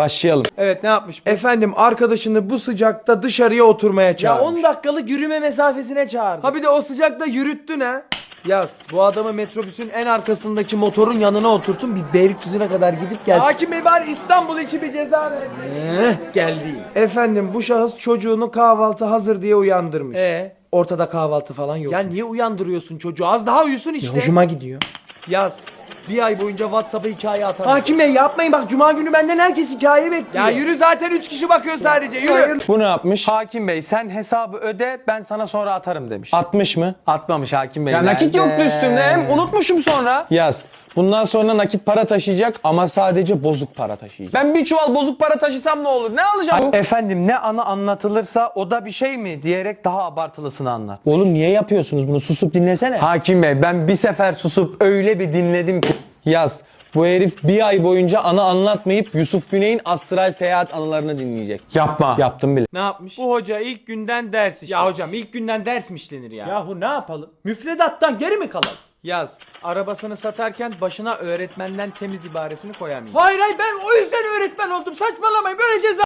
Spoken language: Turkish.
Başlayalım. Evet ne yapmış? bu? Efendim arkadaşını bu sıcakta dışarıya oturmaya ya çağırmış. 10 dakikalık yürüme mesafesine çağırdı. Ha bir de o sıcakta yürüttün ha. Yaz. Bu adamı metrobüsün en arkasındaki motorun yanına oturtun bir Beylikdüzü'ne kadar gidip gelsin. Hakim Bey bari İstanbul için bir ceza versin. Eh, geldi. Efendim bu şahıs çocuğunu kahvaltı hazır diye uyandırmış. Ee? Ortada kahvaltı falan yok. Ya niye uyandırıyorsun çocuğu? Az daha uyusun işte. hoşuma gidiyor. Yaz. Bir ay boyunca WhatsApp'a hikaye atar. Hakim Bey yapmayın bak cuma günü benden herkes hikaye bekliyor. Ya yürü zaten 3 kişi bakıyor sadece. Yürü. Bu ne yapmış? Hakim Bey sen hesabı öde ben sana sonra atarım demiş. 60 mı? Atmamış Hakim Bey. Ya nakit nerede? yoktu üstümde hem unutmuşum sonra. Yaz. Bundan sonra nakit para taşıyacak ama sadece bozuk para taşıyacak. Ben bir çuval bozuk para taşısam ne olur? Ne alacağım? Ay, Efendim ne anı anlatılırsa o da bir şey mi diyerek daha abartılısını anlat. Oğlum niye yapıyorsunuz bunu? Susup dinlesene. Hakim Bey ben bir sefer susup öyle bir dinledim ki. Yaz. Bu herif bir ay boyunca anı anlatmayıp Yusuf Güney'in astral seyahat anılarını dinleyecek. Yapma. Yaptım bile. Ne yapmış? Bu hoca ilk günden ders işte. Ya hocam ilk günden ders mi işlenir ya? Yahu ne yapalım? Müfredattan geri mi kalalım? Yaz. Arabasını satarken başına öğretmenden temiz ibaresini koyamayacak. Hayır hayır ben o yüzden öğretmen oldum. Saçmalamayın böyle ceza